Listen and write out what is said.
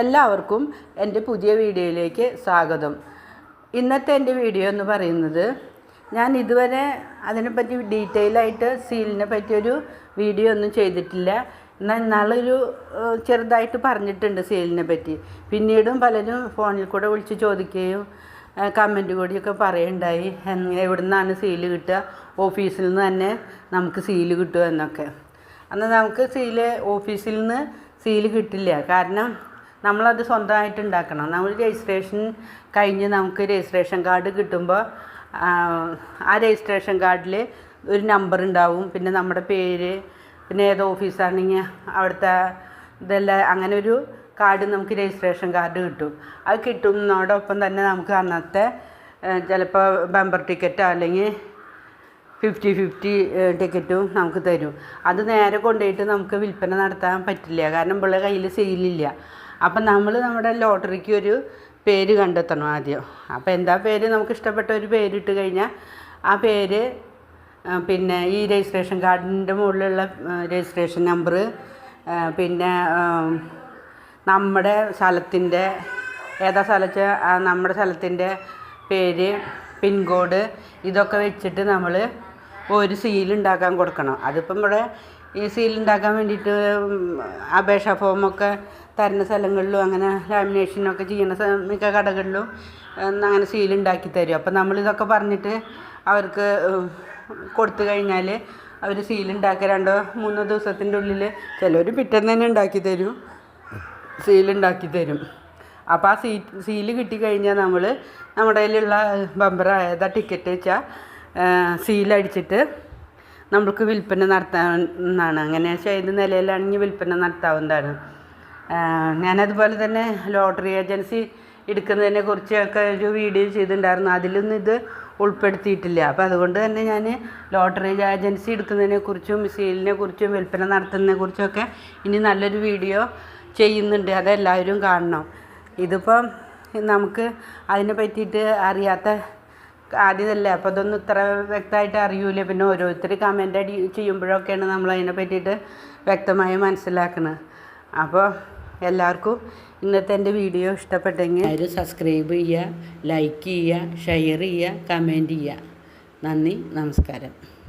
എല്ലാവർക്കും എന്റെ പുതിയ വീഡിയോയിലേക്ക് സ്വാഗതം. ഇന്നത്തെ എന്റെ വീഡിയോ എന്ന് പറയുന്നത് ഞാൻ ഇതുവരെ അതിനെപ്പറ്റി ഡീറ്റെയിൽ ആയിട്ട് സീലിനെ പറ്റിയൊരു വീഡിയോ ഒന്നും ചെയ്തിട്ടില്ല. എന്നാൽ ഇന്നാളൊരു ചെറുതായിട്ട് പറഞ്ഞിട്ടുണ്ട് സീലിനെ പറ്റി. പിന്നീടും പലരും ഫോണിൽ കൂടെ വിളിച്ച് ചോദിക്കുകയും കമന്റ് കൂടിയൊക്കെ പറയുണ്ടായി. എവിടെ നിന്നാണ് സീൽ കിട്ടുക? ഓഫീസിൽ നിന്ന് തന്നെ നമുക്ക് സീൽ കിട്ടുമോ എന്നൊക്കെ. നമുക്ക് സീൽ ഓഫീസിൽ നിന്ന് സീൽ കിട്ടില്ല. കാരണം നമ്മളത് സ്വന്തമായിട്ട് ഉണ്ടാക്കണം. നമ്മൾ രജിസ്ട്രേഷൻ കഴിഞ്ഞ് നമുക്ക് രജിസ്ട്രേഷൻ കാർഡ് കിട്ടുമ്പോൾ ആ, രജിസ്ട്രേഷൻ കാർഡിൽ ഒരു നമ്പർ ഉണ്ടാവും. പിന്നെ നമ്മുടെ പേര് പിന്നെ ഏത് ഓഫീസാണെങ്കിൽ അവിടുത്തെ ഇതെല്ലാം അങ്ങനെ ഒരു കാർഡ് നമുക്ക് രജിസ്ട്രേഷൻ കാർഡ് കിട്ടും. അത് കിട്ടുന്നതോടൊപ്പം തന്നെ നമുക്ക് അന്നത്തെ ചിലപ്പോൾ ബമ്പർ ടിക്കറ്റോ അല്ലെങ്കിൽ ഫിഫ്റ്റി ഫിഫ്റ്റി ടിക്കറ്റും നമുക്ക് തരും. അത് നേരെ കൊണ്ടുപോയിട്ട് നമുക്ക് വിൽപ്പന നടത്താൻ പറ്റില്ല. കാരണം പിള്ളേ കയ്യിൽ സെയിലില്ല അപ്പം നമ്മൾ നമ്മുടെ ലോട്ടറിക്ക് ഒരു പേര് കണ്ടെത്തണം ആദ്യം. അപ്പോൾ എന്താ പേര്? നമുക്ക് ഇഷ്ടപ്പെട്ട ഒരു പേരിട്ട് കഴിഞ്ഞാൽ ആ പേര് പിന്നെ ഈ രജിസ്ട്രേഷൻ കാർഡിന്റെ മുകളിലുള്ള രജിസ്ട്രേഷൻ നമ്പർ പിന്നെ നമ്മുടെ സ്ഥലത്തിന്റെ ഏതാ സ്ഥലത്ത് നമ്മുടെ സ്ഥലത്തിന്റെ പേര് പിൻകോഡ് ഇതൊക്കെ വെച്ചിട്ട് നമ്മൾ ഒരു സീലുണ്ടാക്കാൻ കൊടുക്കണം. അതിപ്പം ഇവിടെ ഈ സീലുണ്ടാക്കാൻ വേണ്ടിയിട്ട് അപേക്ഷാ ഫോമൊക്കെ തരുന്ന സ്ഥലങ്ങളിലും അങ്ങനെ ലാമിനേഷനൊക്കെ ചെയ്യുന്ന മിക്ക കടകളിലും അങ്ങനെ സീലുണ്ടാക്കി തരും. അപ്പം നമ്മളിതൊക്കെ പറഞ്ഞിട്ട് അവർക്ക് കൊടുത്തു കഴിഞ്ഞാൽ അവർ സീലുണ്ടാക്കുക രണ്ടോ മൂന്നോ ദിവസത്തിന്റെ ഉള്ളിൽ ചിലർ പിറ്റേന്ന് തന്നെ ഉണ്ടാക്കി തരും. സീലുണ്ടാക്കി തരും. അപ്പോൾ ആ സീ സീൽ കിട്ടിക്കഴിഞ്ഞാൽ നമ്മൾ നമ്മുടെ കയ്യിലുള്ള ബമ്പർ ഏതാ ടിക്കറ്റ് വെച്ചാൽ സീലടിച്ചിട്ട് നമ്മൾക്ക് വിൽപ്പന നടത്താവുന്നതാണ്. അങ്ങനെ ചെയ്ത നിലയിലാണെങ്കിൽ വിൽപ്പന നടത്താവുന്നതാണ്. ഞാനതുപോലെ തന്നെ ലോട്ടറി ഏജൻസി എടുക്കുന്നതിനെ കുറിച്ചൊക്കെ ഒരു വീഡിയോ ചെയ്തിട്ടുണ്ടായിരുന്നു. അതിലൊന്നും ഇത് ഉൾപ്പെടുത്തിയിട്ടില്ല. അപ്പോൾ അതുകൊണ്ട് തന്നെ ഞാൻ ലോട്ടറി ഏജൻസി എടുക്കുന്നതിനെ കുറിച്ചും സീലിനെ കുറിച്ചും വിൽപ്പന നടത്തുന്നതിനെ കുറിച്ചൊക്കെ ഇനി നല്ലൊരു വീഡിയോ ചെയ്യുന്നുണ്ട്. അതെല്ലാവരും കാണണം. ഇതിപ്പം നമുക്ക് അതിനെ പറ്റിയിട്ട് അറിയാത്ത ആദ്യമല്ലേ അപ്പോൾ അതൊന്നും ഇത്ര വ്യക്തമായിട്ട് അറിയൂല? പിന്നെ ഓരോരുത്തർ കമന്റ് അടി ചെയ്യുമ്പോഴൊക്കെയാണ് നമ്മൾ അതിനെ പറ്റിയിട്ട് വ്യക്തമായി മനസ്സിലാക്കുന്നത് അപ്പോൾ എല്ലാവർക്കും ഇന്നത്തെ എന്റെ വീഡിയോ ഇഷ്ടപ്പെട്ടെങ്കിൽ ആരും സബ്സ്ക്രൈബ് ചെയ്യുക ലൈക്ക് ചെയ്യുക ഷെയർ ചെയ്യുക കമന്റ് ചെയ്യുക. നന്ദി നമസ്കാരം.